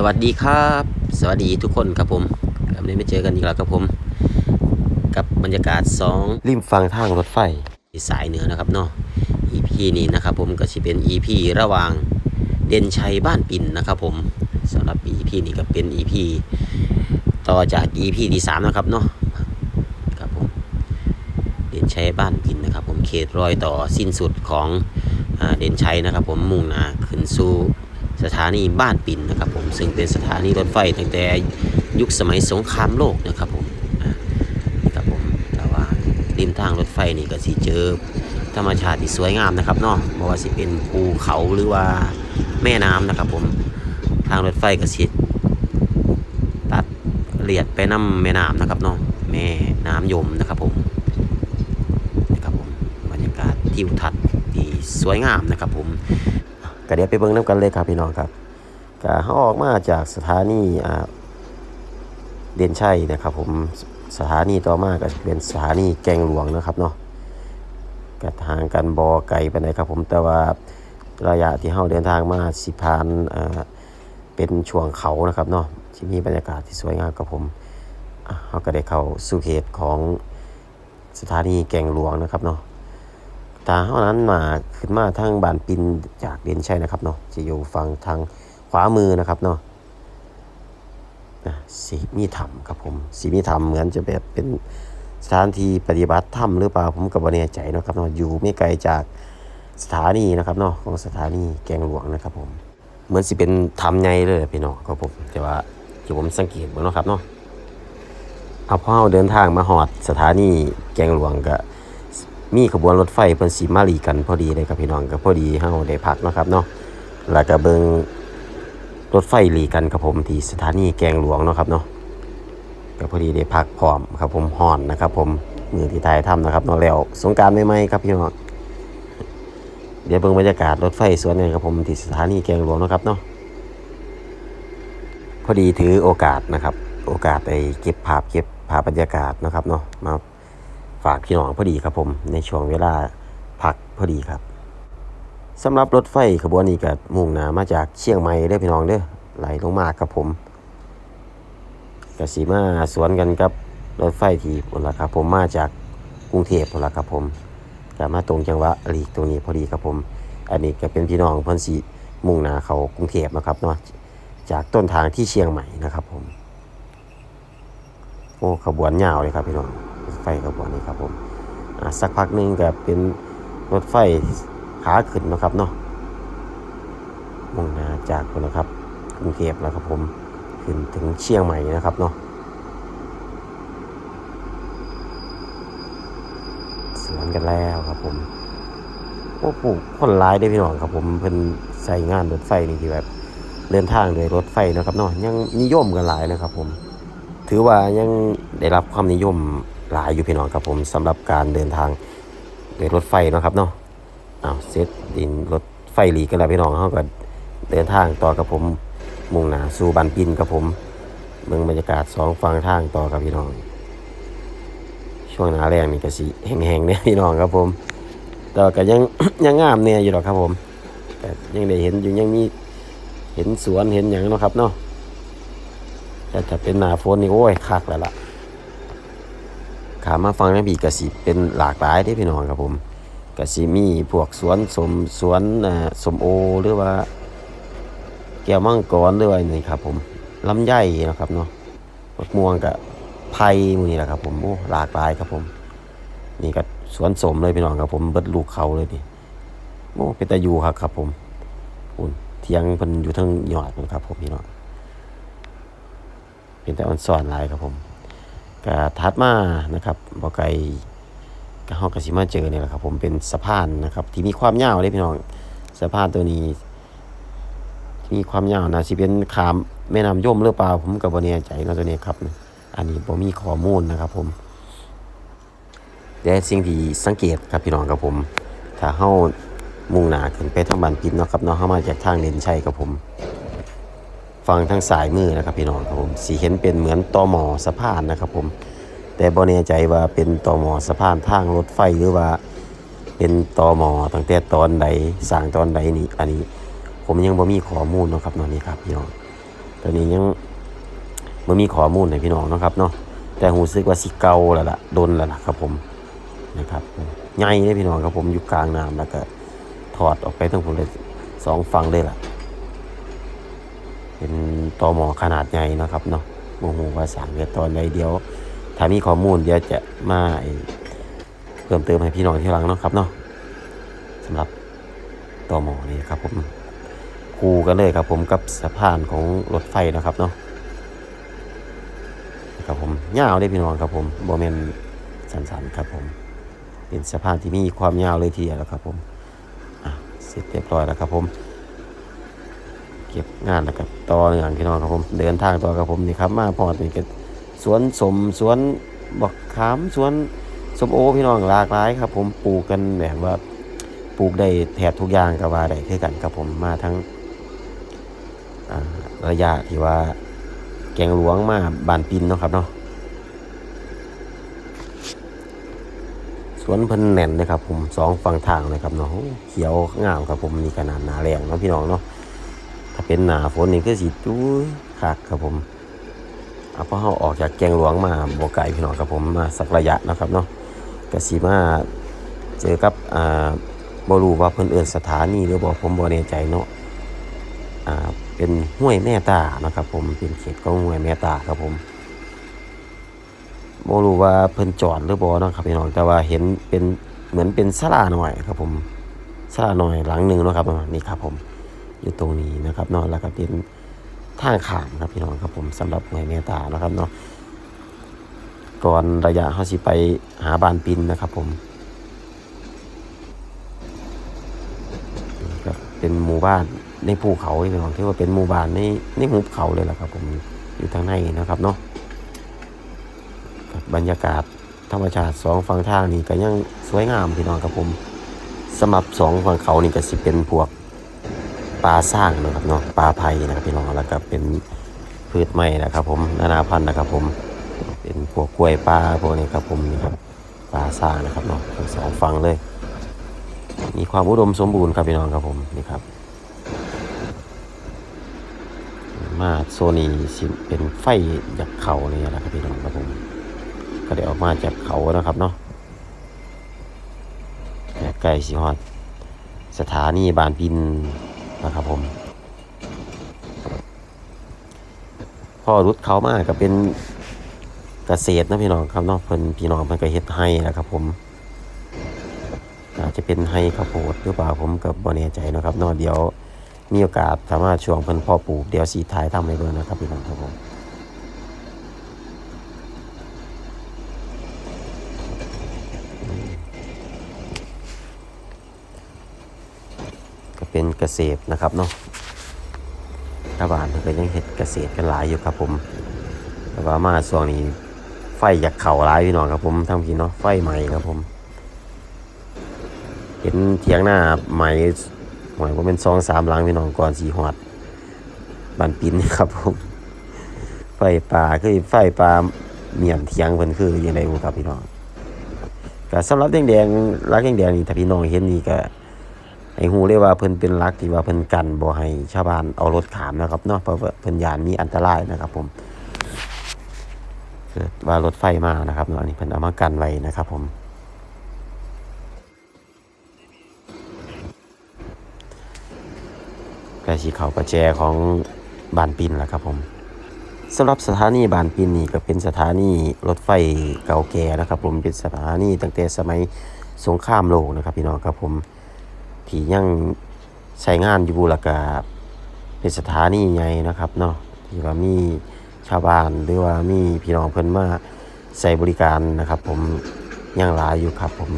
สวัสดีครับ สวัสดีทุกคนครับผมครับวันนี้มาเจอกันอีกแล้วครับผม กับบรรยากาศสองริมฟังทางรถไฟสายเหนือนะครับเนาะ EP นี้นะครับผมก็จะเป็น EP ระหว่างเด่นชัยบ้านปิ่นนะครับผมสำหรับ EP นี้ก็เป็น EP ต่อจาก EP ที่3นะครับเนาะครับผมเด่นชัยบ้านปิ่นนะครับ ผมเขตรอยต่อสิ้นสุดของอ่าเด่นชัยนะครับ ผมมุ่งหน้าขึ้นสู่ สถานีบ้านปิ่นนะครับผมซึ่งเป็นสถานีรถไฟตั้งแต่ยุคสมัยสงครามโลกนะครับผมอ่ครับผมแต่ว่าริมทางรถไฟนี่ก็สิเจอธรรมชาติที่สวยงามนะครับเนาะเพราะว่าสิเป็นภูเขาหรือว่าแม่น้ำนะครับผมทางรถไฟก็สิตัดเลียดไปน้ำแม่น้ำนะครับเนาะแม่น้ำยมนะครับผมนะครับผมบรรยากาศทิวทัศน์ที่สวยงามนะครับผม ก็เดี๋ยวไปเบิ่งน้ำกันเลยครับพี่น้องครับก็เขาออกมาจากสถานีเด่นชัยนะครับ ผมสถานีต่อมาก็จะเป็นสถานีแกงหลวงนะครับเนาะก็ทางกันบอไกลไปไหนครับ ผมแต่ว่าระยะที่เขาเดินทางมาสิพานเป็นช่วงเขานะครับเนาะที่มีบรรยากาศที่สวยงามกับผมเขาก็ได้เข้าสู่เขตของสถานีแกงหลวงนะครับเนาะ ทาเท่านั้นมาขึ้นมาทางบานปินจากเดนชัยนะครับเนาะจะอยู่ฝั่งทางขวามือนะครับเนาะอะสีมีธรรมครับผมสีมีธรรมเหมือนจะแบบเป็นสถานที่ปฏิบัติธรรมหรือเปล่าผมก็บ่แน่ใจนะครับเนาะอยู่ไม่ไกลจากสถานีนะครับเนาะของสถานีแกงหลวงนะครับผมเหมือนสิเป็นธรรมใหญ่เลยพี่น้องครับผมแต่ว่าที่ผมสังเกตเบ่เนาะครับเนาะเอาพอเราเดินทางมาหอดสถานีแกงหลวงก็ มีขบวนรถไฟเพิ่นสีมาลีกันพอดีเลยครับพี่น้องก็พอดีเฮาได้พักเนาะครับเนาะแล้วก็เบิงรถไฟหลีกันครับผมที่สถานีแกงหลวงเนาะครับเนาะก็พอดีได้พักพร้อมครับผมห่อนนะครับ ผมมือที่ถ่ายทำนะครับเนาะแล้วสงการใหม่ๆครับพี่น้องเดี๋ยวเบิ่งบรรยากาศรถไฟสวนกันครับผมที่สถานีแกงหลวงนะครับเนาะพอดีถือโอกาสนะครับ โอกาสไปเก็บภาพเก็บภาพบรรยากาศนะครับเนาะมาากพี่น้องพอดีครับผม ในช่วงเวลาพักพอดีครับสำหรับรถไฟขบวนนี้ก็มุ่งหน้ามาจากเชียงใหม่เด้อพี่น้องเด้อไหลลงมาครับผมกสีมาสวนกันกับรถไฟที่พุ่นละครับผมมาจากกรุงเทพพุ่นละครับผมก็มาตรงจังหวะหลีกตรงนี้พอดีครับผม อันนี้ก็เป็นพี่น้องพิ่นสิมุ่งหน้าเข้ากรุงเทพนะครับเนาะจากต้นทางที่เชียงใหม่นะครับผมโอ้ขบวนยาวเลยครับพี่น้อง ไฟขบวนนี้ครับผมอ่าสักพักหนึงก็เป็นรถไฟขาขึ้นนะครับเนาะมุ่งหน้าจากคนนะครับกรุงเทพแล้วครับผมขึ้นถึงเชียงใหม่นะครับเนาะสวนกันแล้วครับผมโอ้ผู้คนร้ายได้พี่น้องครับผมเพิ่นใส่งานรถไฟนี่ที่แบบเดินทางโดยรถไฟนะครับเนาะยังนิยมกันหลายนะครับผม ถือว่ายังได้รับความนิยม หลายอยู่พี่น้องครับผมสำหรับการเดินทางโดยรถไฟนะครับเนาะอ้าวเซตดินรถไฟหลีกันแล้วพี่น้องเขาก็เดินทางต่อกับผมมุ่งหน้าสู่บันปินกับผมเมืองบรรยากาศสองฝั่งทางต่อกับพี่น้อง ช่วงหน้าแรงนี่ก็สิแห้งๆเนี่ยพี่น้องครับผมแต่ก็ยังยังงามเนี่ยอยู่หรอกครับผมแต่ยังได้เห็นอยู่ยังมีเห็นสวนเห็นอย่างนะครับเนาะแต่ถ้าเป็นหน้าฝนนี่โอ้ยคักแล้วล่ะ ขามาฟังน้ำบีกสิเป็นหลากหลายได้พี่น้องครับผมกสิมีพวกสวนสมสวนสมโอหรือว่า แก้วมังกรหรือว่านี่ครับ ผมลำไยนะครับเนาะมะม่วงกับไผ่หมูนี่แหละครับ ผมโอ้หลากหลายครับผม นี่ก็สวนสมเลยพี่น้องครับผมเบิดลูกเขาเลยนี่โอ้เป็นตายูครับครับ ผมอุ่นเทียงเพิ่นอยู่ทั้งยอดนะครับ ผมพี่น้องเป็นแต่ออนสอนลายครับผม ก็ถัดมานะครับบ่ไกลก็เฮาก็สิมาเจอเนี่ยแหละครับ ผมเป็นสะพานนะครับ ที่มีความยาวเลยพี่น้องสะพานตัวนี้ ที่มีความยาวนะสิเป็นขามแม่น้ำย่มหรือเปล่าผมก็บ่แน่ใจนะตัวนี้ครับ อันนี้บ่มีข้อมูลนะครับ ผมแต่สิ่งที่สังเกตครับพี่น้องครับผม ถ้าเฮามุ่งหน้าขึ้นไปทางบ้านปิดเนาะครับเนาะเฮามาจากทางเด่นชัยครับผม ฟังทางสายมือนะครับพี่น้องครับผมสีเห็นเป็นเหมือนตอหมอสะพานนะครับผมแต่บ่แน่ใจว่าเป็นตอหมอสะพานทางรถไฟหรือว่าเป็นตอหมอตั้งแต่ตอนใดสร้างตอนใดนี่อันนี้ ผมยังบ่มีข้อมูลนะครับเนอนนี่ครับพี่น้องตอนนี้ยังมันมีข้อมูลให้พี่น้องนะครับเนาะแต่หูซึกว่าสิเก่าแล้วล่ะโดนแล้วล่ะครับผมนะครับใหญ่เลยพี่น้องครับผมอยู่กลางน้ำแล้วก็ถอดออกไปทั้งผมเลยสองฝั่งเลยล่ะ เป็นตอหมอขนาดใหญ่นะครับเนาะโมโหว่าสั่งเกิดตอนใดเดียว ถ้ามีข้อมูลเดี๋ยวจะมาเพิ่มเติมให้พี่น้องที่หลังเนาะครับเนาะสำหรับตอหมอนี่ครับผมคู่กันเลยครับผมกับสะพานของรถไฟนะครับเนาะครับผมยาวได้พี่น้องครับผมโมเมนสันๆครับผม เป็นสะพานที่มีความยาวเลยทีเดียวครับผมอะเสร็จเรียบร้อยแล้วครับผม เก็บงานแล้วก็ต่อเนื่องพี่น้องครับผมเดินทางต่อครับผมนี่ครับ มาพอดนี่ก็สวนสมสวนบักขามสวนสมโอพี่น้องหลากหลายครับผมปลูกกันแบบว่าปลูกได้แทบทุกอย่างก็ว่าได้คือกันครับผมมาทั้งระยะที่ว่าแกงหลวงมาบานปินเนาะครับเนาะสวนเพิ่นแน่นเลยครับผมสองฝั่งทางเลยครับเนาะเขียวงามครับผมนี่ขนาดหนาแรงเนาะพี่น้องเนาะ เป็นหนาฝนนี่คือสิจุ้ยคักครับผมเอาพอเขาออกจากแกงหลวงมาบัวไก่พี่น้องครับผมมาสักระยะนะครับเนาะกสีมาเจอกับอ่าบรูว่าเพิ่นเอินสถานีหรือบอกผมบ่แน่ใจเนาะอ่าเป็นห้วยแม่ตานะครับ ผมเป็นเขตของห้วยแม่ตาครับผมบ่รู้ว่าเพิ่นจอดหรือบ่เนาะครับพี่น้องแต่ว่าเห็นเป็นเหมือนเป็นศาลาหน่อยครับผมศาลาหน่อยหลังหนึ่งนะครับนี่ครับผม อยู่ตรงนี้นะครับเนาะแล้วก็เป็นทางขามครับพี่น้องครับผมสำหรับหน่วยเมตานะครับเนาะก่อนระยะเขาสิไปหาบานปินนะครับผมครับเป็นหมู่บ้านในภูเขาพี่น้องที่ว่าเป็นหมู่บ้านในในหุบเขาเลยแหละครับผมอยู่ทางในนะครับเนาะบบรรยากาศธรรมชาติสองฝั่งทางนี่ก็ยังสวยงามพี่น้องครับผมสำหรับสองฝั่งเขานี่ก็สิเป็นพวก ปลาสร้างนะครับเนาะปลาไผ่นะครับพี่น้องแล้วก็เป็นพืชไม้นะครับ ผมนานาพันธุ์นะครับ ผมเป็นพวกกล้วยปลาพวกนี้ครับผมนี่ครับปลาสร้างนะครับเนาะทั้งสองฝั่งเลย มีความอุดมสมบูรณ์ครับพี่น้องครับผมนี่ครับ มาโซนีเป็นไฟจากเขาเนี่ยนะครับพี่น้องครับผมก็ได้ออกมาจากเขานะครับเนาะใกล้สิฮอดสถานีบานพิน นะครับผมพอรุดเขามากก็เป็นเกษตรนะพี่น้องครับเนาะเพิ่นพี่น้องเพิ่นก็เฮ็ดให้นะครับผมอาจจะเป็นให้ข้าวโพดหรือเปล่าผมก็บ่แน่ใจนะครับนากเดี๋ยวมีโอกาสสามารถช่วงเพิ่นพ่อปลูกเดี๋ยวสีท้ายทำให้เบิ่งนะครับพี่น้องครับผม เป็นเกษตรนะครับเนาะชาวบ้านเพิ่นก็ยังเฮ็ดเกษตรกันหลายอยู่ครับผม แต่ว่ามาช่วงนี้ไฟอยากเข่าหลายพี่น้องครับผมทำกินเนาะไฟใหม่ครับผม เห็นเถียงหน้าใหม่หมายว่าเป็นซองสามหลังพี่น้องก่อนสีหอดบันปินนี่ครับผม ไฟป่าคือไฟป่าเมียนเถียงเพิ่นคือยังไงบ่ครับพี่น้องก็สำหรับแดงๆรักแดงๆนี่ถ้าพี่น้องเห็นนี่ก็ ให้ฮู้เลยว่าเพิ่นเป็นรักที่ว่าเพิ่นกันบ่ให้ชาวบ้านเอารถขามนะครับเนาะเพราะว่าเพิ่นยานมีอันตรายนะครับ ผมเกิดว่ารถไฟมานะครับเนาะอันนี้เพิ่นเอามากันไว้นะครับ ผม ใกล้สีเขาประแจของบานปินแหละครับผมสำหรับสถานีบานปินนี่ก็เป็นสถานีรถไฟเก่าแก่นะครับ ผมเป็นสถานีตั้งแต่สมัยสงครามโลกนะครับ พี่น้องครับผม ที่ยังใช้งานอยู่แล้วก็เป็นสถานีใหญ่นะครับเนาะที่ว่ามีชาวบ้านหรือว่ามีพี่น้องเพิ่นมาใช้บริการนะครับ ผมยังหลายอยู่ครับ ผม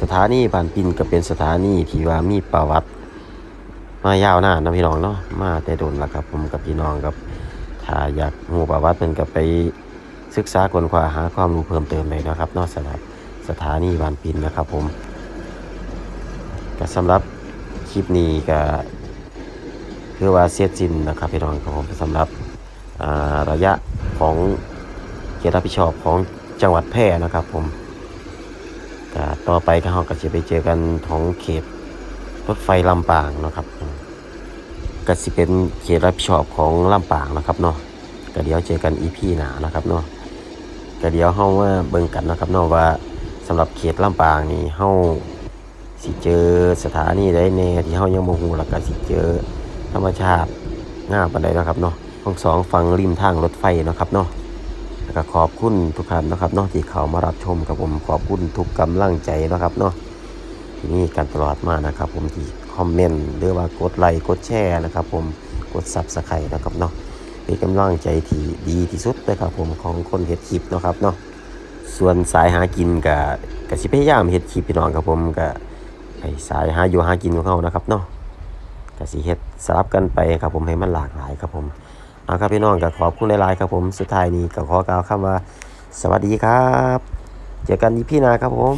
สถานีบานปินก็เป็นสถานีที่ว่ามีประวัติมายาวนานนะพี่น้องเนาะมาแต่โดนแล้วครับ ผมกับพี่น้องครับถ้าอยากรู้ประวัติเพิ่นก็ไปศึกษาค้นคว้าหาความรู้เพิ่มเติมเลยนะครับนอกสำหรับสถานีบานปินนะครับ ผม ก็สำหรับคลิปนี้ก็คือว่าเสียสิ้นนะครับพี่น้องครับผมสำหรับระยะของเขตรับผิดชอบของจังหวัดแพร่นะครับผมก็ต่อไปก็เราก็จะไปเจอกันของเขตรถไฟลำปางนะครับก็สิเป็นเขตรับผิดชอบของลำปางนะครับเนาะก็เดี๋ยวเจอกันอีพีหนานะครับเนาะก็เดี๋ยวเฮามาเบิ่งกันนะครับเนาะว่าสำหรับเขตลำปางนี่เฮา สิเจอสถานีใดแน่ที่เฮายังบ่ฮู้แล้วก็สิเจอธรรมชาติงามปานใดนะครับเนาะทั้งสองฝั่งริมทางรถไฟนะครับเนาะแล้วก็ขอบคุณทุกท่านนะครับเนาะที่เข้ามารับชมกับผมขอบคุณทุกกำลังใจนะครับเนาะที่นี่กันตลอดมานะครับ ผมที่คอมเมนต์หรือว่ากดไลค์กดแชร์นะครับ ผมกดซับสไครต์นะครับเนาะเป็นกำลังใจที่ดีที่สุดเลยครับผมของคนเฮ็ดคลิปนะครับเนาะส่วนสายหากินกับกับสิพยายามเฮ็ดคลิปพี่น้องครับผมกับ ไอ้สายหาอยู่หากินของเขานะครับเนาะกับสิเฮ็ดสลับกันไปครับผมให้มันหลากหลายครับผมเอาครับพี่น้องก็ขอบคุณหลายๆครับผมสุดท้ายนี้ก็ขอกล่าวคำว่า สวัสดีครับ เจอกันอีพี่นาครับผม